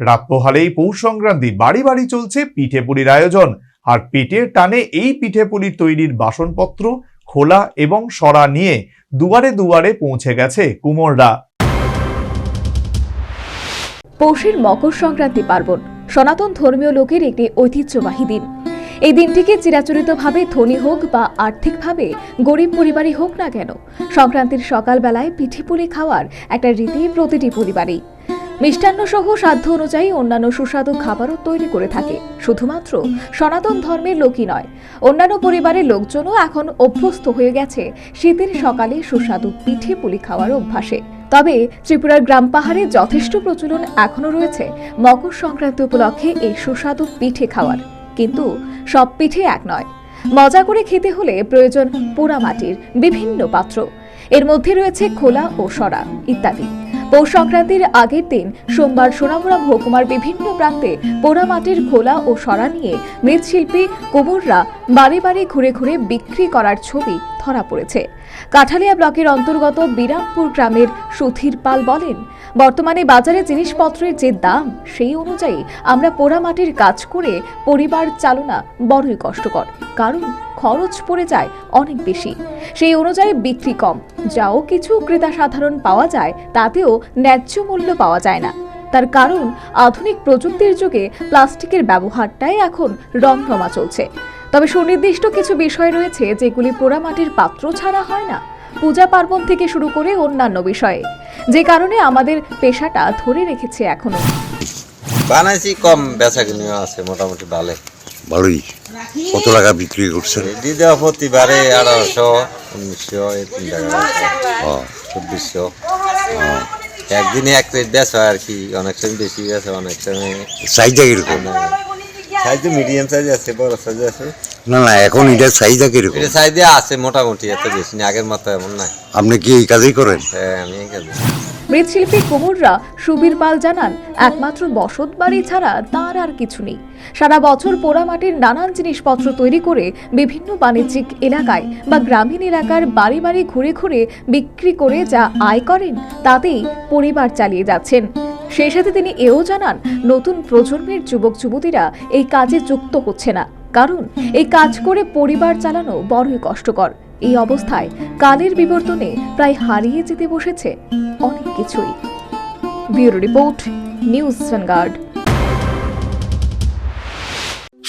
রাত পোহালেই পৌষ সংক্রান্তি বাড়ি বাড়ি চলছে পিঠে পুলির আয়োজন। আর পেটের টানে এই পিঠে পুলির তৈরির বাসনপত্র, খোলা এবং সরা নিয়ে দুয়ারে দুয়ারে পৌঁছে গেছে কুমোররা। পৌষের মকর সংক্রান্তি পার্বণ, সনাতন ধর্মীয় লোকের একটি ঐতিহ্যবাহী দিন। এই দিনটিকে চিরাচরিতভাবে ধনী হোক বা আর্থিকভাবে গরিব পরিবারই হোক না কেন, সংক্রান্তির সকালবেলায় পিঠেপুলি খাওয়ার একটা রীতি প্রতিটি পরিবারেই। মিষ্টান্ন সহ সাধ্য অনুযায়ী অন্যান্য সুস্বাদু খাবারও তৈরি করে থাকে। শুধুমাত্র সনাতন ধর্মের লোকই নয়, অন্যান্য পরিবারের লোকজনও এখন অভ্যস্ত হয়ে গেছে শীতের সকালে সুস্বাদু পিঠে পুলি খাওয়ার অভ্যাসে। তবে ত্রিপুরার গ্রাম পাহাড়ে যথেষ্ট প্রচলন এখনও রয়েছে। মকর সংক্রান্তি উপলক্ষে এই সুস্বাদু পিঠে খাওয়ার। কিন্তু সব পিঠে এক নয়। মজা করে খেতে হলে প্রয়োজন পোড়ামাটির বিভিন্ন পাত্র। এর মধ্যে রয়েছে খোলা ও সরা ইত্যাদি। পৌষ সংক্রান্তির আগের দিন সোমবার সোনামুড়া মহকুমার বিভিন্ন প্রান্তে পোড়ামাটির খোলা ও সরা নিয়ে মৃৎশিল্পী কুমুররা বাড়ি বাড়ি ঘুরে ঘুরে বিক্রি করার ছবি ধরা পড়েছে। কাঠালিয়া ব্লকের অন্তর্গত বিরামপুর গ্রামের সুধীর পাল বলেন, বর্তমানে বাজারে জিনিসপত্রের যে দাম, সেই অনুযায়ী আমরা পোড়ামাটির কাজ করে পরিবার চালনা বড়ই কষ্টকর, কারণ খরচ পড়ে যায় অনেক বেশি। সেই অনুযায়ী বিক্রি কম, যাও কিছু ক্রেতা সাধারণ পাওয়া যায়, তাতেও ন্যায্য মূল্য পাওয়া যায় না। তার কারণ, আধুনিক প্রযুক্তির যুগে প্লাস্টিকের ব্যবহারটাই এখন রমরমা চলছে। তবে সুনির্দিষ্ট কিছু বিষয় রয়েছে যেগুলি পোড়ামাটির পাত্র ছাড়া হয় না। পূজা পার্বণ থেকে শুরু করে অন্যান্য বিষয়ে। যে কারণে আমাদের পেশাটা ধরে রেখেছে এখনও। বানাইছি কম বেচা কিনিও আছে মোটামুটি ভালো ভালোই। কত টাকা বিক্রি করছে রেডি দেওয়া প্রতিবারে আঠারোশো উনিশশো তিন টাকা চব্বিশশো। একদিনে এক প্লেট বেচা আর কি অনেক সময় বেশি বেচে অনেক সময় চাহিদা কীরকম? সাইজ মিডিয়াম সাইজ আছে বড় সাইজ আছে। না না এখন এটার চাহিদা কীরকম? এটা সাইজে আছে মোটামুটি এত বেশি না আগের মতো এমন নাই। আপনি কি এই কাজই করেন? হ্যাঁ আমি এই কাজে মৃৎশিল্পী কুমুররা সুবীর পাল জানান একমাত্র বসত বাড়ি ছাড়া তার আর কিছু নেই। সারা বছর পোড়ামাটির নানান জিনিসপত্র তৈরি করে বিভিন্ন বাণিজ্যিক এলাকায় বা গ্রামীণ এলাকার বাড়ি বাড়ি ঘুরে ঘুরে বিক্রি করে যা আয় করেন তাতেই পরিবার চালিয়ে যাচ্ছেন। সেই সাথে তিনি এও জানান, নতুন প্রজন্মের যুবক যুবতীরা এই কাজে যুক্ত হচ্ছে না। কারণ, এই কাজ করে পরিবার চালানো বড়ই কষ্টকর। এই অবস্থায় কালের বিবর্তনে প্রায় হারিয়ে যেতে বসেছে অনেক কিছুই। ব্যুরো রিপোর্ট, নিউজ ভ্যানগার্ড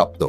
প্রাপ্ত